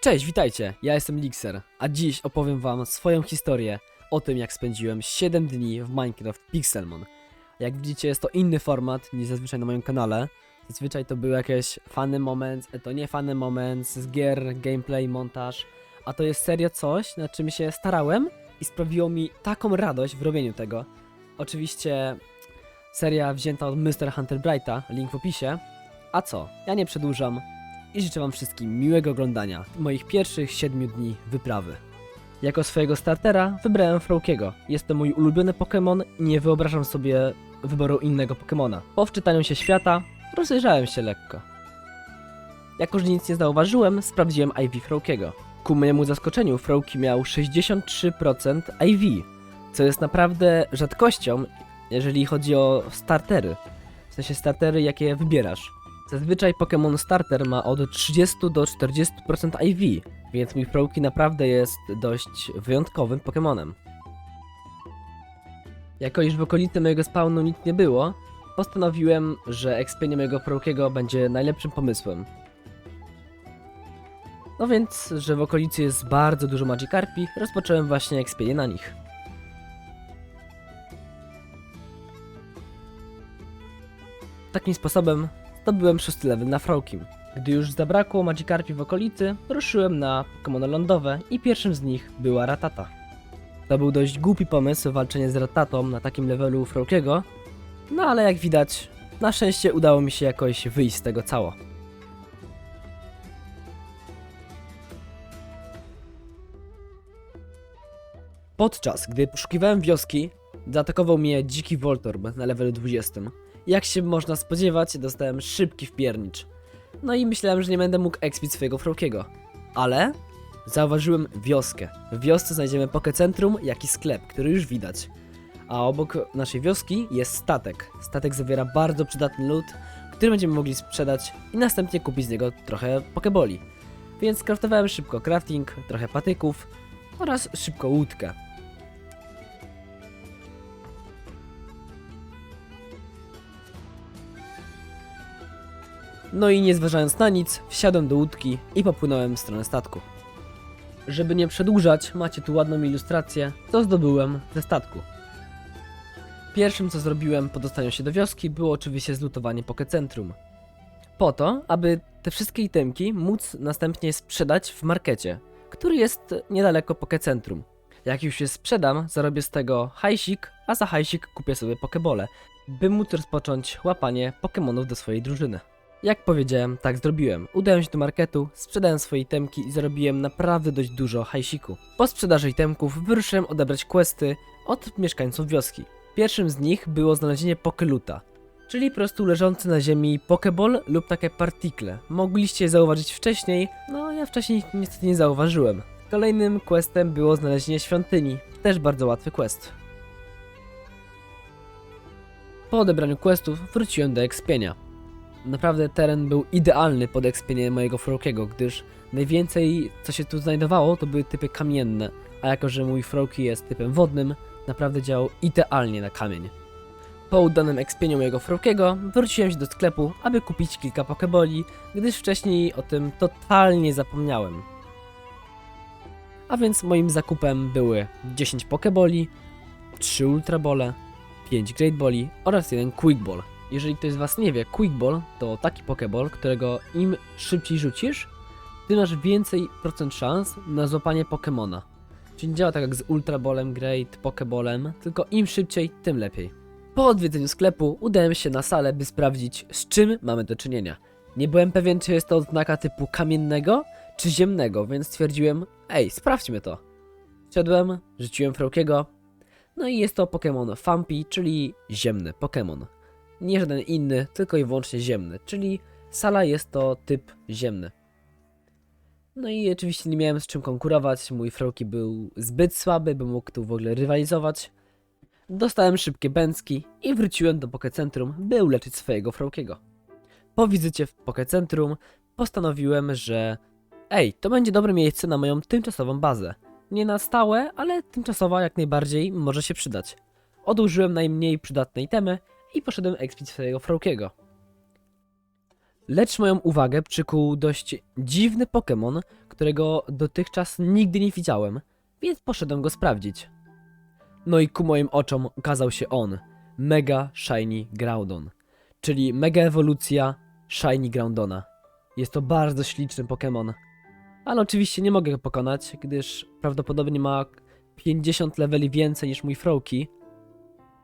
Cześć, witajcie, ja jestem Lixer, a dziś opowiem wam swoją historię o tym jak spędziłem 7 dni w Minecraft Pixelmon. Jak widzicie jest to inny format niż zazwyczaj na moim kanale. Zazwyczaj to był jakieś fany moment, to nie fany moment, z gier, gameplay, montaż, a to jest serio coś, nad czym się starałem i sprawiło mi taką radość w robieniu tego. Oczywiście seria wzięta od Mr. Hunter Brighta, link w opisie. A co, ja nie przedłużam, i życzę Wam wszystkim miłego oglądania moich pierwszych 7 dni wyprawy. Jako swojego startera wybrałem Fraukiego. Jest to mój ulubiony Pokémon i nie wyobrażam sobie wyboru innego Pokémona. Po wczytaniu się świata rozejrzałem się lekko. Jako, że nic nie zauważyłem, sprawdziłem IV Fraukiego. Ku mojemu zaskoczeniu Frauki miał 63% IV, co jest naprawdę rzadkością, jeżeli chodzi o startery. W sensie startery, jakie wybierasz. Zazwyczaj Pokémon Starter ma od 30 do 40% IV, więc mój Frauki naprawdę jest dość wyjątkowym Pokémonem. Jako iż w okolicy mojego spawnu nic nie było, postanowiłem, że ekspienie mojego Fraukiego będzie najlepszym pomysłem. No więc, że w okolicy jest bardzo dużo Magikarpi, rozpocząłem właśnie ekspienie na nich. Takim sposobem zdobyłem szósty level na Fraukim. Gdy już zabrakło Magikarpi w okolicy, ruszyłem na Pokémony lądowe i pierwszym z nich była Ratata. To był dość głupi pomysł walczenie z Ratatą na takim levelu Fraukiego, no ale jak widać, na szczęście udało mi się jakoś wyjść z tego cało. Podczas gdy poszukiwałem wioski, zaatakował mnie dziki Voltorb na levelu 20. Jak się można spodziewać, dostałem szybki wpiernicz. No i myślałem, że nie będę mógł expić swojego Fraukiego. Ale zauważyłem wioskę. W wiosce znajdziemy Pokecentrum, jak i sklep, który już widać. A obok naszej wioski jest statek. Statek zawiera bardzo przydatny lód, który będziemy mogli sprzedać i następnie kupić z niego trochę pokeboli. Więc kraftowałem szybko crafting, trochę patyków oraz szybko łódkę. No i nie zważając na nic, wsiadłem do łódki i popłynąłem w stronę statku. Żeby nie przedłużać, macie tu ładną ilustrację, co zdobyłem ze statku. Pierwszym co zrobiłem po dostaniu się do wioski było oczywiście zlutowanie Pokecentrum. Po to, aby te wszystkie itemki móc następnie sprzedać w markecie, który jest niedaleko Pokecentrum. Jak już je sprzedam, zarobię z tego hajsik, a za hajsik kupię sobie pokebole, by móc rozpocząć łapanie Pokemonów do swojej drużyny. Jak powiedziałem, tak zrobiłem. Udałem się do marketu, sprzedałem swoje itemki i zarobiłem naprawdę dość dużo hajsiku. Po sprzedaży itemków wyruszyłem odebrać questy od mieszkańców wioski. Pierwszym z nich było znalezienie Pokeluta, czyli po prostu leżący na ziemi Pokeball lub takie partikle. Mogliście je zauważyć wcześniej, no ja wcześniej niestety nie zauważyłem. Kolejnym questem było znalezienie świątyni, też bardzo łatwy quest. Po odebraniu questów wróciłem do ekspienia. Naprawdę teren był idealny pod ekspienie mojego Frokiego, gdyż najwięcej co się tu znajdowało to były typy kamienne, a jako że mój Froki jest typem wodnym, naprawdę działał idealnie na kamień. Po udanym ekspieniu mojego Frokiego wróciłem się do sklepu, aby kupić kilka pokeboli, gdyż wcześniej o tym totalnie zapomniałem. A więc moim zakupem były 10 pokeboli, 3 ultrabole, 5 great boli oraz jeden quick ball. Jeżeli ktoś z Was nie wie, Quick Ball to taki Pokéball, którego im szybciej rzucisz, tym masz więcej procent szans na złapanie Pokemona. Czyli nie działa tak jak z Ultra Ballem, Great, Pokeballem, tylko im szybciej, tym lepiej. Po odwiedzeniu sklepu udałem się na salę, by sprawdzić, z czym mamy do czynienia. Nie byłem pewien, czy jest to odznaka typu kamiennego, czy ziemnego, więc stwierdziłem, ej, sprawdźmy to. Wszedłem, rzuciłem Fraukiego, no i jest to Pokémon Fampi, czyli ziemny Pokémon nie żaden inny, tylko i wyłącznie ziemny, czyli sala jest to typ ziemny. No i oczywiście nie miałem z czym konkurować, mój Frauki był zbyt słaby, by mógł tu w ogóle rywalizować. Dostałem szybkie bęcki i wróciłem do Pokecentrum, by uleczyć swojego Fraukiego. Po wizycie w Pokecentrum postanowiłem, że ej, to będzie dobre miejsce na moją tymczasową bazę. Nie na stałe, ale tymczasowa jak najbardziej może się przydać. Odłożyłem najmniej przydatne itemy i poszedłem expić swojego Fraukiego. Lecz moją uwagę przykuł dość dziwny Pokémon, którego dotychczas nigdy nie widziałem, więc poszedłem go sprawdzić. No i ku moim oczom ukazał się on, Mega Shiny Groudon, czyli mega ewolucja Shiny Groudona. Jest to bardzo śliczny Pokémon, ale oczywiście nie mogę go pokonać, gdyż prawdopodobnie ma 50 leveli więcej niż mój Froakie,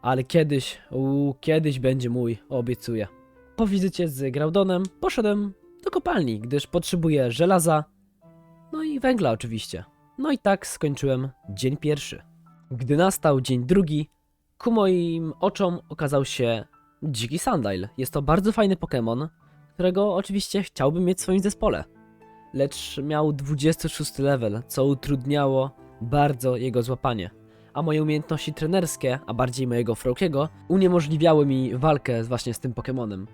ale kiedyś, uuu, kiedyś będzie mój, obiecuję. Po wizycie z Graudonem poszedłem do kopalni, gdyż potrzebuję żelaza, no i węgla oczywiście. No i tak skończyłem dzień pierwszy. Gdy nastał dzień drugi, ku moim oczom okazał się dziki Sandile. Jest to bardzo fajny Pokémon, którego oczywiście chciałbym mieć w swoim zespole. Lecz miał 26 level, co utrudniało bardzo jego złapanie. A moje umiejętności trenerskie, a bardziej mojego Froakiego, uniemożliwiały mi walkę właśnie z tym Pokémonem.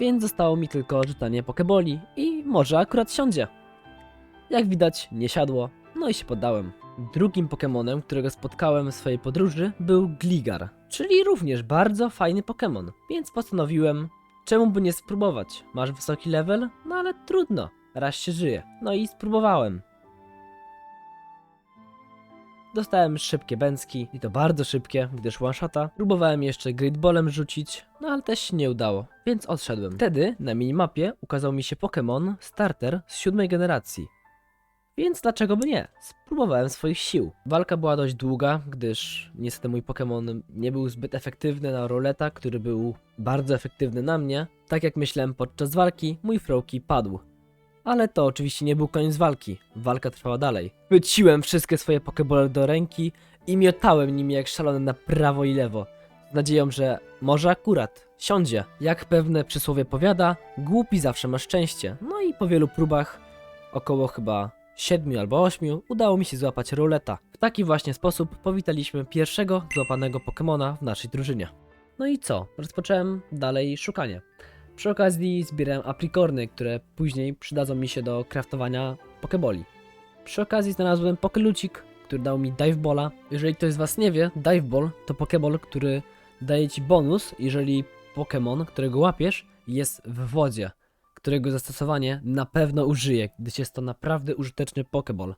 Więc zostało mi tylko rzucanie Pokeboli i może akurat siądzie. Jak widać, nie siadło, no i się poddałem. Drugim Pokemonem, którego spotkałem w swojej podróży, był Gligar, czyli również bardzo fajny Pokemon, więc postanowiłem, czemu by nie spróbować. Masz wysoki level? No ale trudno, raz się żyje. No i spróbowałem. Dostałem szybkie bęcki i to bardzo szybkie, gdyż one-shota. Próbowałem jeszcze Great rzucić, no ale też się nie udało, więc odszedłem. Wtedy na minimapie ukazał mi się Pokémon Starter z siódmej generacji. Więc dlaczego by nie? Spróbowałem swoich sił. Walka była dość długa, gdyż niestety mój Pokémon nie był zbyt efektywny na roleta, który był bardzo efektywny na mnie. Tak jak myślałem podczas walki, mój Froakie padł. Ale to oczywiście nie był koniec walki. Walka trwała dalej. Wyciłem wszystkie swoje pokebole do ręki i miotałem nimi jak szalony na prawo i lewo. Z nadzieją, że może akurat siądzie. Jak pewne przysłowie powiada, głupi zawsze ma szczęście. No i po wielu próbach, około chyba siedmiu albo ośmiu, udało mi się złapać roleta. W taki właśnie sposób powitaliśmy pierwszego złapanego Pokemona w naszej drużynie. No i co? Rozpocząłem dalej szukanie. Przy okazji zbierałem aprikorny, które później przydadzą mi się do craftowania pokeboli. Przy okazji znalazłem pokelucik, który dał mi dive balla. Jeżeli ktoś z was nie wie, dive ball to pokeball, który daje ci bonus, jeżeli Pokémon, którego łapiesz, jest w wodzie, którego zastosowanie na pewno użyję, gdyż jest to naprawdę użyteczny pokeball.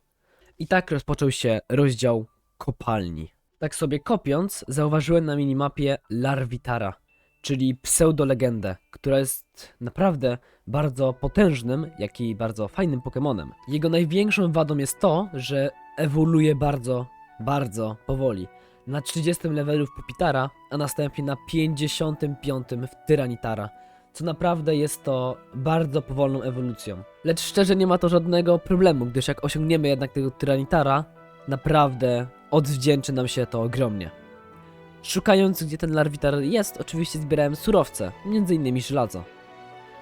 I tak rozpoczął się rozdział kopalni. Tak sobie kopiąc, zauważyłem na minimapie Larvitara, czyli pseudolegendę, która jest naprawdę bardzo potężnym, jak i bardzo fajnym Pokemonem. Jego największą wadą jest to, że ewoluuje bardzo, bardzo powoli. Na 30 levelu w Pupitara, a następnie na 55 w Tyranitara, co naprawdę jest to bardzo powolną ewolucją. Lecz szczerze nie ma to żadnego problemu, gdyż jak osiągniemy jednak tego Tyranitara, naprawdę odwdzięczy nam się to ogromnie. Szukając gdzie ten larwitar jest, oczywiście zbierałem surowce, m.in. żelazo.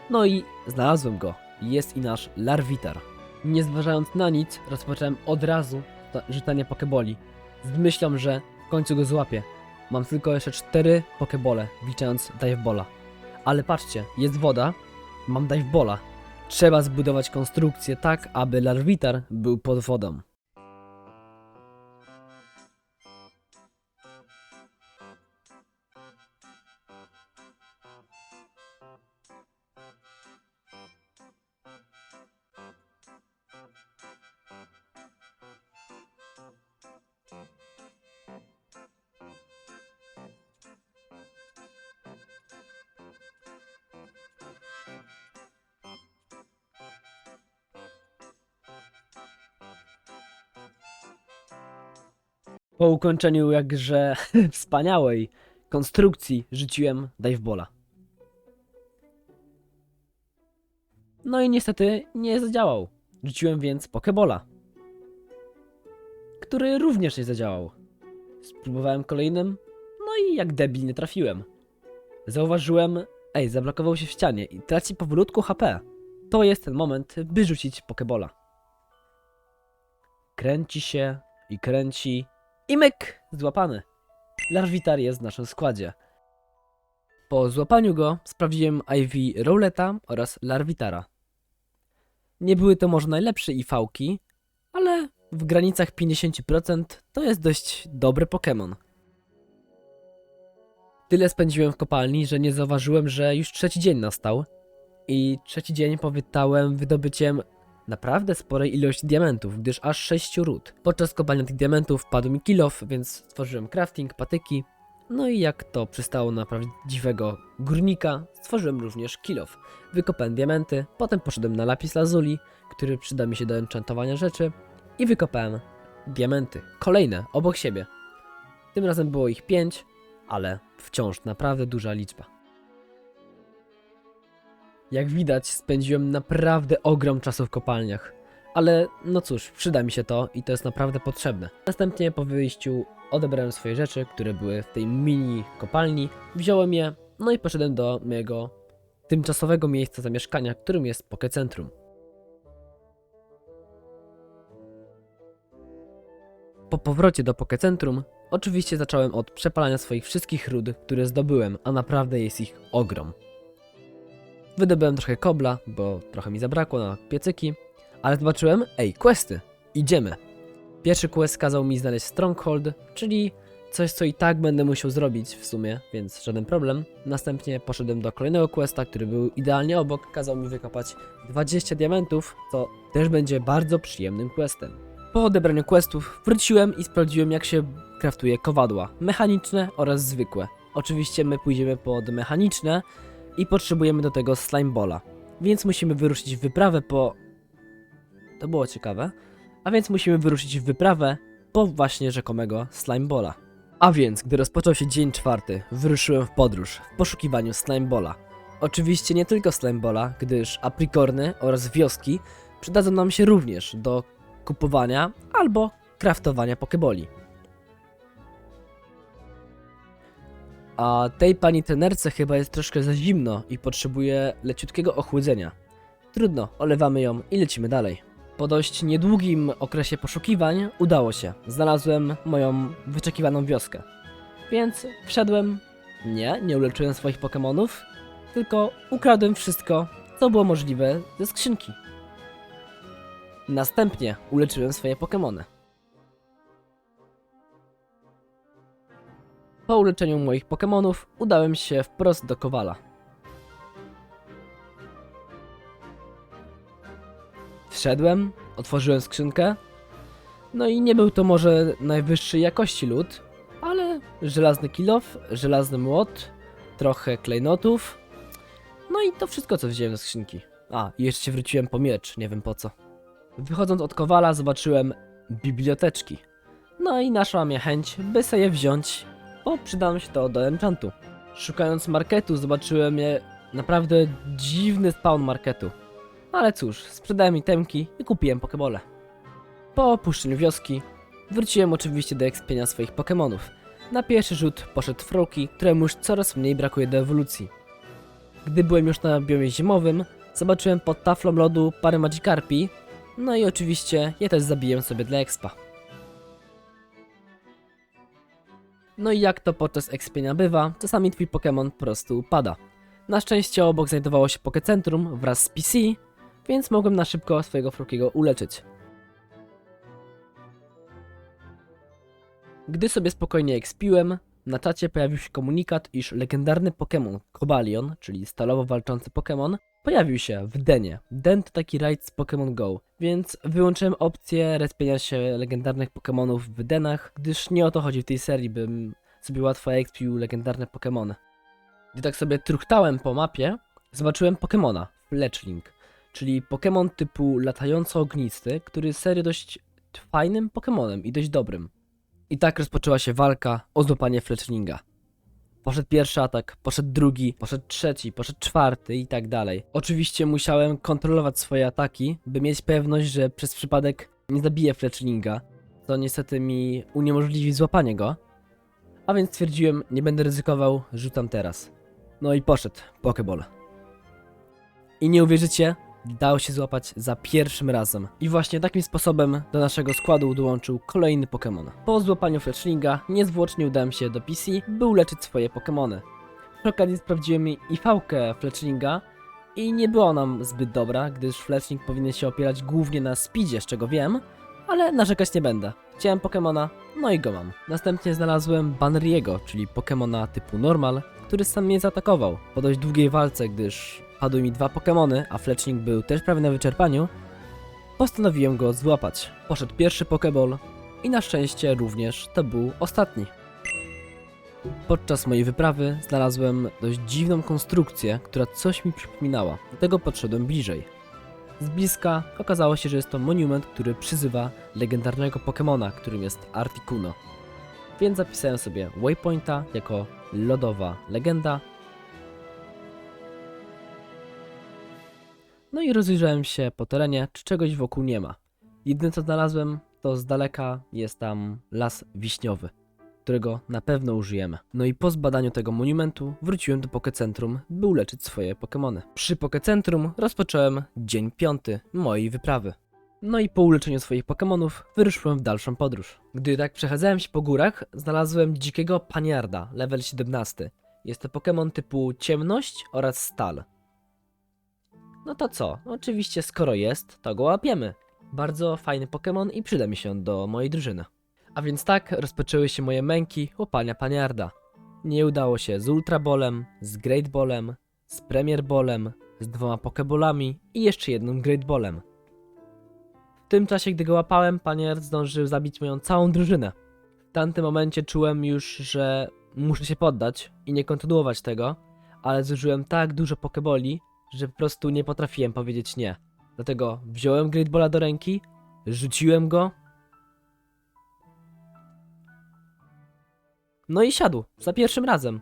No i znalazłem go. Jest i nasz larwitar. Nie zważając na nic, rozpocząłem od razu rzucanie pokeboli. Z myślą, że w końcu go złapię. Mam tylko jeszcze cztery pokebole, wliczając divebola. Ale patrzcie, jest woda, mam divebola. Trzeba zbudować konstrukcję tak, aby larwitar był pod wodą. Po ukończeniu jakże wspaniałej konstrukcji rzuciłem divebola. No i niestety nie zadziałał. Rzuciłem więc pokebola, który również nie zadziałał. Spróbowałem kolejnym, no i jak debil nie trafiłem. Zauważyłem, ej, zablokował się w ścianie i traci powolutku HP. To jest ten moment, by rzucić pokebola. Kręci się i kręci i myk! Złapany. Larvitar jest w naszym składzie. Po złapaniu go sprawdziłem IV Rowleta oraz Larvitara. Nie były to może najlepsze IV-ki, ale w granicach 50% to jest dość dobry Pokémon. Tyle spędziłem w kopalni, że nie zauważyłem, że już trzeci dzień nastał. I trzeci dzień powitałem wydobyciem naprawdę sporej ilości diamentów, gdyż aż 6 ród. Podczas kopania tych diamentów padł mi kilof, więc stworzyłem crafting, patyki. No i jak to przystało na prawdziwego górnika, stworzyłem również kilof. Wykopałem diamenty, potem poszedłem na lapis lazuli, który przyda mi się do enchantowania rzeczy i wykopałem diamenty, kolejne, obok siebie. Tym razem było ich 5, ale wciąż naprawdę duża liczba. Jak widać, spędziłem naprawdę ogrom czasu w kopalniach. Ale no cóż, przyda mi się to i to jest naprawdę potrzebne. Następnie po wyjściu odebrałem swoje rzeczy, które były w tej mini kopalni, wziąłem je, no i poszedłem do mojego tymczasowego miejsca zamieszkania, którym jest Pokecentrum. Po powrocie do Pokecentrum, oczywiście zacząłem od przepalania swoich wszystkich ród, które zdobyłem, a naprawdę jest ich ogrom. Wydobyłem trochę kobla, bo trochę mi zabrakło na piecyki, ale zobaczyłem, ej, questy, idziemy. Pierwszy quest kazał mi znaleźć Stronghold, czyli coś, co i tak będę musiał zrobić w sumie, więc żaden problem. Następnie poszedłem do kolejnego questa, który był idealnie obok, kazał mi wykopać 20 diamentów, co też będzie bardzo przyjemnym questem. Po odebraniu questów wróciłem i sprawdziłem jak się kraftuje kowadła, mechaniczne oraz zwykłe. Oczywiście my pójdziemy pod mechaniczne i potrzebujemy do tego slimebola, więc musimy wyruszyć w wyprawę po... To było ciekawe. A więc musimy wyruszyć w wyprawę po właśnie rzekomego slimebola. A więc, gdy rozpoczął się dzień czwarty, wyruszyłem w podróż w poszukiwaniu slimebola. Oczywiście nie tylko slimebola, gdyż aprikorny oraz wioski przydadzą nam się również do kupowania albo kraftowania pokeboli. A tej pani trenerce chyba jest troszkę za zimno i potrzebuje leciutkiego ochłodzenia. Trudno, olewamy ją i lecimy dalej. Po dość niedługim okresie poszukiwań udało się. Znalazłem moją wyczekiwaną wioskę. Więc wszedłem. Nie, nie uleczyłem swoich Pokemonów, tylko ukradłem wszystko, co było możliwe ze skrzynki. Następnie uleczyłem swoje Pokemony. Po uleczeniu moich Pokemonów udałem się wprost do Kowala. Wszedłem, otworzyłem skrzynkę. No i nie był to może najwyższej jakości lód, ale żelazny kilof, żelazny młot, trochę klejnotów. No i to wszystko co wziąłem ze skrzynki. A, jeszcze wróciłem po miecz, nie wiem po co. Wychodząc od Kowala zobaczyłem biblioteczki. No i naszła mnie chęć, by sobie wziąć, bo przydało mi się to do enchantu. Szukając marketu zobaczyłem je naprawdę dziwny spawn marketu. Ale cóż, sprzedałem itemki i kupiłem pokebole. Po opuszczeniu wioski wróciłem oczywiście do ekspienia swoich pokemonów. Na pierwszy rzut poszedł Froki, któremu już coraz mniej brakuje do ewolucji. Gdy byłem już na biomie zimowym, zobaczyłem pod taflą lodu parę Magikarpi, no i oczywiście je też zabiłem sobie dla expa. No i jak to podczas ekspienia bywa, czasami twój Pokémon po prostu upada. Na szczęście obok znajdowało się Pokecentrum wraz z PC, więc mogłem na szybko swojego Frokiego uleczyć. Gdy sobie spokojnie ekspiłem, na czacie pojawił się komunikat, iż legendarny Pokémon Cobalion, czyli stalowo walczący Pokémon, pojawił się w Denie. Den to taki raid z Pokémon Go, więc wyłączyłem opcję respienia się legendarnych Pokémonów w Denach, gdyż nie o to chodzi w tej serii, bym sobie łatwo ekspił legendarne Pokémony. Gdy tak sobie truchtałem po mapie, zobaczyłem Pokémona, Fletchling, czyli Pokémon typu latająco-ognisty, który jest serio dość fajnym Pokémonem i dość dobrym. I tak rozpoczęła się walka o złapanie Fletchlinga. Poszedł pierwszy atak, poszedł drugi, poszedł trzeci, poszedł czwarty i tak dalej. Oczywiście musiałem kontrolować swoje ataki, by mieć pewność, że przez przypadek nie zabiję Fletchlinga, co niestety mi uniemożliwi złapanie go. A więc stwierdziłem, nie będę ryzykował, rzucam teraz. No i poszedł Pokeball. I nie uwierzycie, dało się złapać za pierwszym razem. I właśnie takim sposobem do naszego składu dołączył kolejny Pokémon. Po złapaniu Fletchlinga niezwłocznie udałem się do PC, by uleczyć swoje Pokémony. Przy okazji sprawdziłem IV-kę Fletchlinga i nie była nam zbyt dobra, gdyż Fletchling powinien się opierać głównie na speedzie, z czego wiem, ale narzekać nie będę. Chciałem Pokémona, no i go mam. Następnie znalazłem Banriego, czyli Pokémona typu normal, który sam mnie zaatakował po dość długiej walce, gdyż padły mi dwa Pokémony, a Fletchling był też prawie na wyczerpaniu, postanowiłem go złapać. Poszedł pierwszy Pokéball i na szczęście również to był ostatni. Podczas mojej wyprawy znalazłem dość dziwną konstrukcję, która coś mi przypominała. Dlatego podszedłem bliżej. Z bliska okazało się, że jest to monument, który przyzywa legendarnego Pokemona, którym jest Articuno. Więc zapisałem sobie waypointa jako lodowa legenda. No i rozejrzałem się po terenie, czy czegoś wokół nie ma. Jedyne co znalazłem, to z daleka jest tam las wiśniowy, którego na pewno użyjemy. No i po zbadaniu tego monumentu wróciłem do Pokecentrum, by uleczyć swoje Pokemony. Przy Pokecentrum rozpocząłem dzień piąty mojej wyprawy. No i po uleczeniu swoich Pokemonów wyruszyłem w dalszą podróż. Gdy tak przechadzałem się po górach, znalazłem dzikiego paniarda, level 17. Jest to Pokémon typu ciemność oraz stal. No to co? Oczywiście skoro jest, to go łapiemy. Bardzo fajny Pokémon i przyda mi się do mojej drużyny. A więc tak rozpoczęły się moje męki łapania paniarda. Nie udało się z Ultra Ballem, z Great Ballem, z Premier Ballem, z dwoma Pokebolami i jeszcze jednym Great Ballem. W tym czasie, gdy go łapałem, paniard zdążył zabić moją całą drużynę. W tamtym momencie czułem już, że muszę się poddać i nie kontynuować tego, ale zużyłem tak dużo pokeboli, że po prostu nie potrafiłem powiedzieć nie. Dlatego wziąłem Great Balla do ręki, rzuciłem go. No i siadł, za pierwszym razem.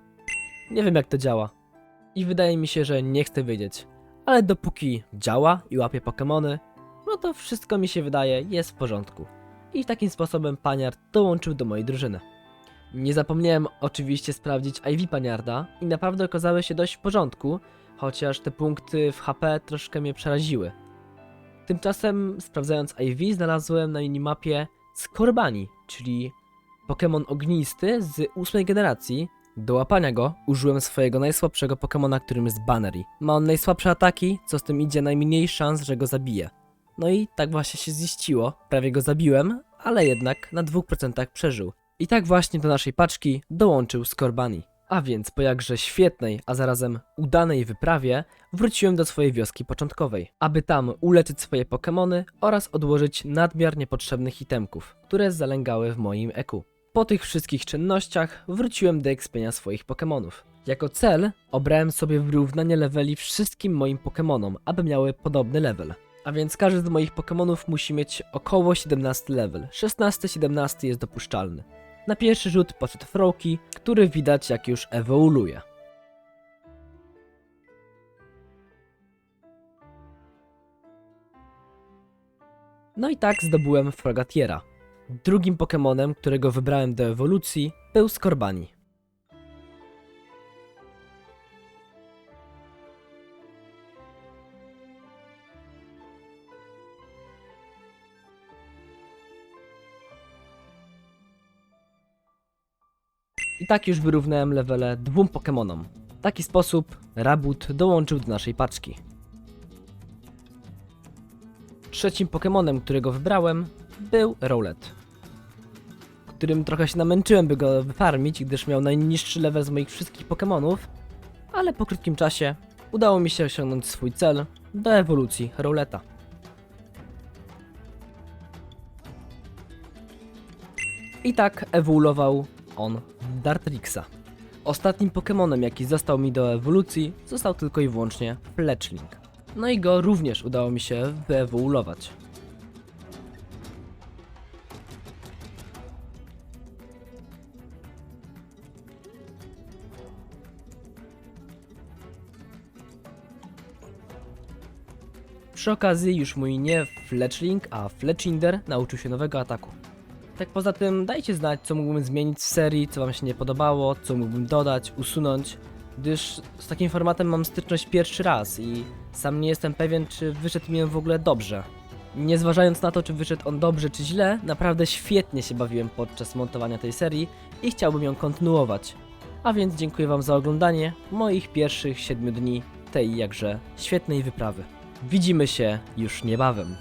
Nie wiem jak to działa. I wydaje mi się, że nie chcę wiedzieć. Ale dopóki działa i łapie Pokemony, no to wszystko mi się wydaje jest w porządku. I takim sposobem Paniard dołączył do mojej drużyny. Nie zapomniałem oczywiście sprawdzić IV Paniarda i naprawdę okazały się dość w porządku, chociaż te punkty w HP troszkę mnie przeraziły. Tymczasem sprawdzając IV znalazłem na minimapie Skorbani, czyli Pokémon ognisty z ósmej generacji. Do łapania go użyłem swojego najsłabszego Pokémona, którym jest Bannery. Ma on najsłabsze ataki, co z tym idzie najmniej szans, że go zabije. No i tak właśnie się ziściło, prawie go zabiłem, ale jednak na 2% przeżył. I tak właśnie do naszej paczki dołączył Skorbani. A więc po jakże świetnej, a zarazem udanej wyprawie wróciłem do swojej wioski początkowej, aby tam uleczyć swoje Pokémony oraz odłożyć nadmiar niepotrzebnych itemków, które zalęgały w moim eku. Po tych wszystkich czynnościach wróciłem do ekspienia swoich Pokémonów. Jako cel obrałem sobie wyrównanie leveli wszystkim moim Pokémonom, aby miały podobny level. A więc każdy z moich Pokémonów musi mieć około 17 level. 16-17 jest dopuszczalny. Na pierwszy rzut poszedł Froki, który widać jak już ewoluuje. No i tak zdobyłem Frogatiera. Drugim Pokémonem, którego wybrałem do ewolucji, był Skorbani. I tak już wyrównałem levele dwóm Pokémonom. W taki sposób Rabut dołączył do naszej paczki. Trzecim Pokémonem, którego wybrałem, był Rowlet. Którym trochę się namęczyłem, by go wyfarmić, gdyż miał najniższy level z moich wszystkich Pokémonów, ale po krótkim czasie udało mi się osiągnąć swój cel do ewolucji Rowleta. I tak ewoluował on Dartrixa. Ostatnim Pokémonem, jaki został mi do ewolucji, został tylko i wyłącznie Fletchling. No i go również udało mi się wyewoluować. Przy okazji już mój nie Fletchling, a Fletchinder nauczył się nowego ataku. Tak poza tym dajcie znać, co mógłbym zmienić w serii, co wam się nie podobało, co mógłbym dodać, usunąć, gdyż z takim formatem mam styczność pierwszy raz i sam nie jestem pewien, czy wyszedł mi on w ogóle dobrze. Nie zważając na to, czy wyszedł on dobrze, czy źle, naprawdę świetnie się bawiłem podczas montowania tej serii i chciałbym ją kontynuować. A więc dziękuję wam za oglądanie moich pierwszych 7 dni tej jakże świetnej wyprawy. Widzimy się już niebawem.